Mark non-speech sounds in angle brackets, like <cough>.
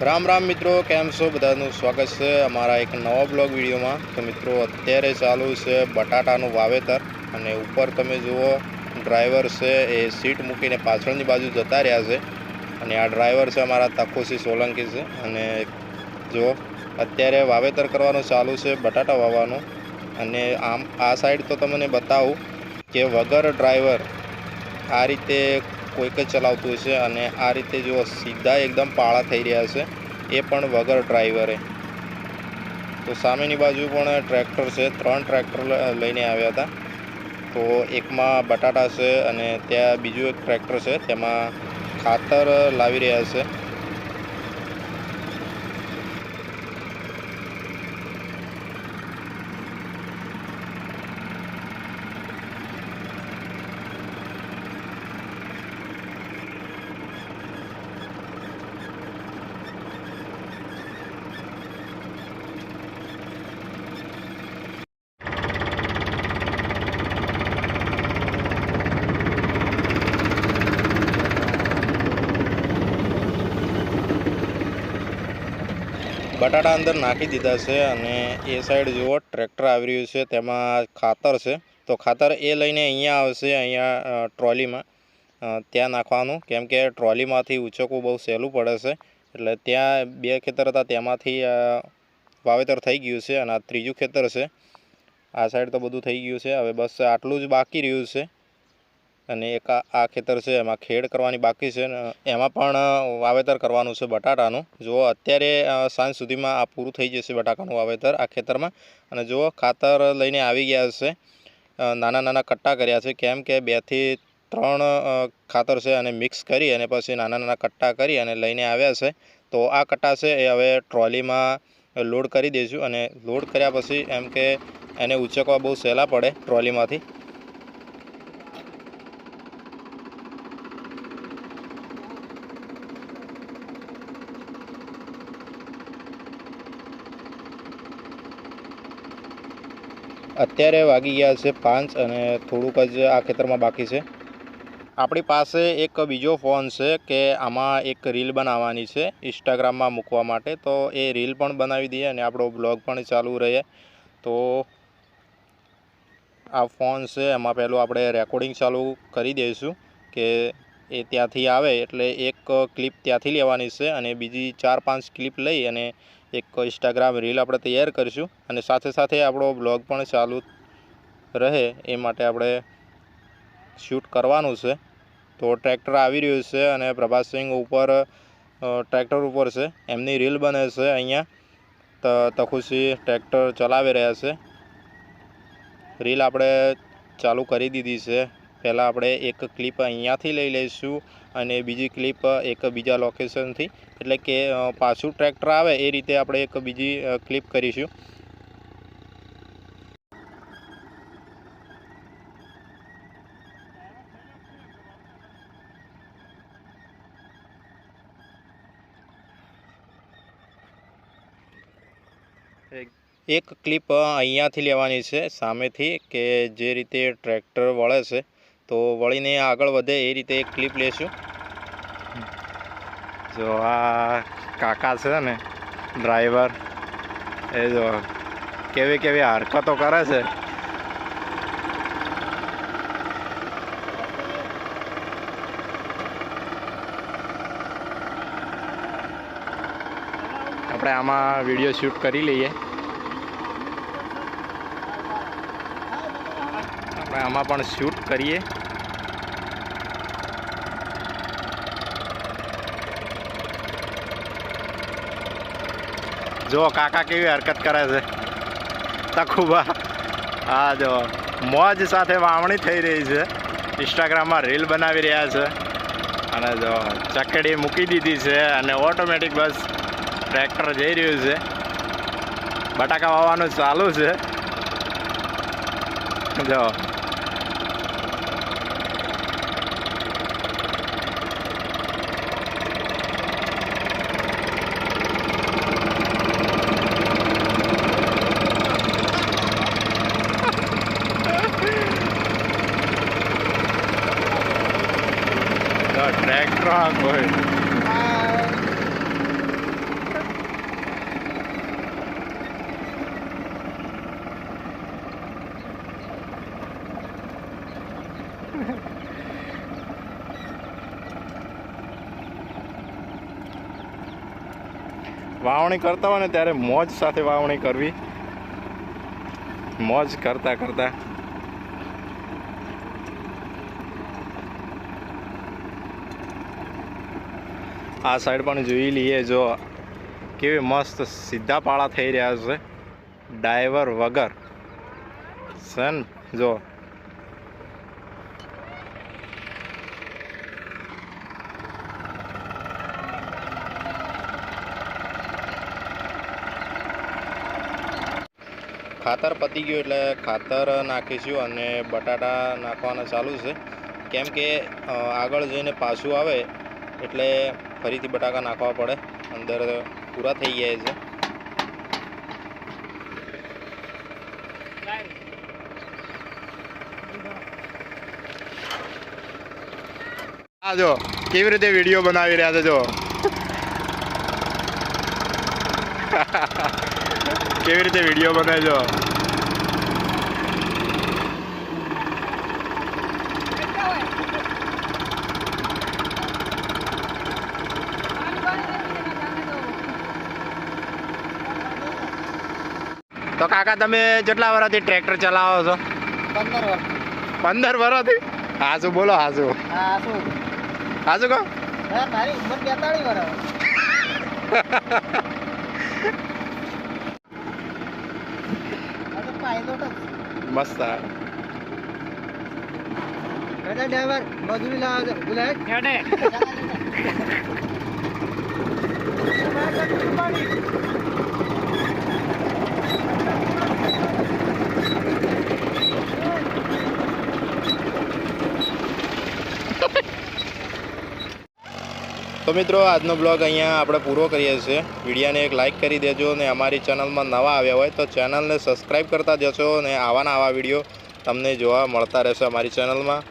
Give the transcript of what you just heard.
રામ રામ મિત્રો, કેમ છો? બધાનું સ્વાગત છે અમારા એક નવા બ્લોગ વિડીયોમાં. તો મિત્રો, અત્યારે ચાલુ છે બટાટાનું વાવેતર અને ઉપર તમે જુઓ, ડ્રાઈવર છે એ સીટ મૂકીને પાછળની બાજુ જતા રહ્યા છે. અને આ ડ્રાઈવર છે અમારા તખુસી સોલંકી છે. અને જુઓ અત્યારે વાવેતર કરવાનું ચાલુ છે બટાટા વાવવાનું. અને આમ, આ સાઈડ તો તમને બતાવું કે વગર ડ્રાઈવર આ રીતે કોઈક જ ચલાવતું હશે અને આ રીતે જો સીધા એકદમ પાળા થઈ રહ્યા છે, એ પણ વગર ડ્રાઈવરે. તો સામેની બાજુ પણ ટ્રેક્ટર છે, ત્રણ ટ્રેક્ટર લઈને આવ્યા હતા. તો એકમાં બટાટા છે અને ત્યાં બીજું એક ટ્રેક્ટર છે, તેમાં ખાતર લાવી રહ્યા છે. બટાટા અંદર નાખી દીધા છે અને એ સાઈડ જુઓ ટ્રેક્ટર આવી રહ્યું છે, તેમાં ખાતર છે. તો ખાતર એ લઈને અહીંયા આવશે, અહીંયા ટ્રોલીમાં. ત્યાં નાખવાનું. કેમ કે ટ્રોલીમાંથી ઉચકવું બહુ સહેલું પડે છે. એટલે ત્યાં બે ખેતર હતા, તેમાંથી વાવેતર થઈ ગયું છે અને આ ત્રીજું ખેતર છે. આ સાઈડ તો બધું થઈ ગયું છે. હવે બસ આટલું જ બાકી રહ્યું છે. અને એક આ ખેતર છે, એમાં ખેડ કરવાની બાકી છે ને એમાં પણ વાવેતર કરવાનું છે બટાટાનું. જુઓ, અત્યારે સાંજ સુધીમાં આ પૂરું થઈ જશે બટાકાનું વાવેતર આ ખેતરમાં. અને જુઓ, ખાતર લઈને આવી ગયા છે. નાના નાના કટ્ટા કર્યા છે. કેમ કે બેથી ત્રણ ખાતર છે અને મિક્સ કરી અને પછી નાના નાના કટ્ટા કરી અને લઈને આવ્યા છે. તો આ કટ્ટા છે એ હવે ટ્રોલીમાં લોડ કરી દઈશું અને લોડ કર્યા પછી એમ કે એને ઉચકવા બહુ સહેલા પડે ટ્રોલીમાંથી. અત્યારે વાગી ગયા છે પાંચ અને થોડુંક જ આ ખેતરમાં બાકી છે. આપણી પાસે એક બીજો ફોન છે કે આમાં એક રીલ બનાવવાની છે ઇન્સ્ટાગ્રામમાં મૂકવા માટે. તો એ રીલ પણ બનાવી દઈએ અને આપણો બ્લોગ પણ ચાલુ રહે. તો આ ફોન છે, એમાં પહેલું આપણે રેકોર્ડિંગ ચાલુ કરી દઈશું કે એ ત્યાંથી આવે એટલે એક ક્લિપ ત્યાંથી લેવાની છે અને બીજી ચાર પાંચ ક્લિપ લઈ અને એક ઇન્સ્ટાગ્રામ રીલ આપણે તૈયાર કરીશું અને સાથે સાથે આપણો બ્લોગ પણ ચાલુ રહે એ માટે આપણે શૂટ કરવાનું છે. તો ટ્રેક્ટર આવી રહ્યું છે અને પ્રભાસસિંહ ઉપર ટ્રેક્ટર ઉપર છે. એમની રીલ બને છે અહીંયા. તખુશી ટ્રેક્ટર ચલાવી રહ્યા છે. રીલ આપણે ચાલુ કરી દીધી છે. પહેલાં આપણે એક ક્લિપ અહીંયાથી લઈ લઈશું અને બીજી ક્લિપ એક બીજા લોકેશનથી એટલે કે પાછું ટ્રેક્ટર આવે એ રીતે આપણે એક બીજી ક્લિપ કરીશું. એક ક્લિપ અહીંયાથી લેવાની છે, સામેથી, કે જે રીતે ટ્રેક્ટર વળે છે. તો વળીને આગળ વધે એ રીતે એક ક્લિપ લેશું. જો આ કાકા છે ને ડ્રાઈવર એ જો કેવી કેવી હરકતો કરે છે. આપણે આમાં વીડિયો શૂટ કરી લઈએ. આપણે આમાં પણ શૂટ કરીએ. જો કાકા કેવી હરકત કરે છે. તખુબા હા, જો. મોજ સાથે વાવણી થઈ રહી છે. ઇન્સ્ટાગ્રામમાં રીલ બનાવી રહ્યા છે. અને જો, ચકડી મૂકી દીધી છે અને ઓટોમેટિક બસ ટ્રેક્ટર જઈ રહ્યું છે. બટાકા વાવવાનું ચાલુ છે. જો આ ટ્રેક્ટર હોય. વાવણી કરતા હોય ને ત્યારે મોજ સાથે વાવણી કરવી. મોજ કરતા કરતા. આ સાઈડ પણ જોઈ લઈએ જો કેવી મસ્ત સીધા પાળા થઈ રહ્યા છે. ડાઈવર વગર. સન, જો. ખાતર પતી ગયું એટલે ખાતર નાખીશું અને બટાટા નાખવાના ચાલુ છે. કેમ કે આગળ જઈને પાછું આવે એટલે ફરીથી બટાકા નાખવા પડે. અંદર પૂરા થઈ ગયા છે. આ જો, કેવી રીતે વીડિયો બનાવી રહ્યા છે, જો. <laughs> કેવી રીતે વીડિયો બનાવે જો તો કાકા તમે કેટલા વર્ષથી ટ્રેક્ટર ચલાવો છો? પંદર વર્ષ. પંદર વર્ષથી? હાસુ બોલો હાસુ. હા શું હાસુ કહો હા મારી ઉંમર બેતાળીસ વર્ષ. આ તો પાયલોટ જ મસ્ત ડ્રાઈવર મજૂરી લાવે છો તો મિત્રો, આજનો બ્લોગ અહીંયા આપણે પૂરો કરીએ છીએ. વિડીયાને એક લાઇક કરી દેજો અને અમારી ચેનલમાં નવા આવ્યા હોય તો ચેનલને સબસ્ક્રાઈબ કરતા જશો અને આવાના આવા વીડિયો તમને જોવા મળતા રહેશે અમારી ચેનલમાં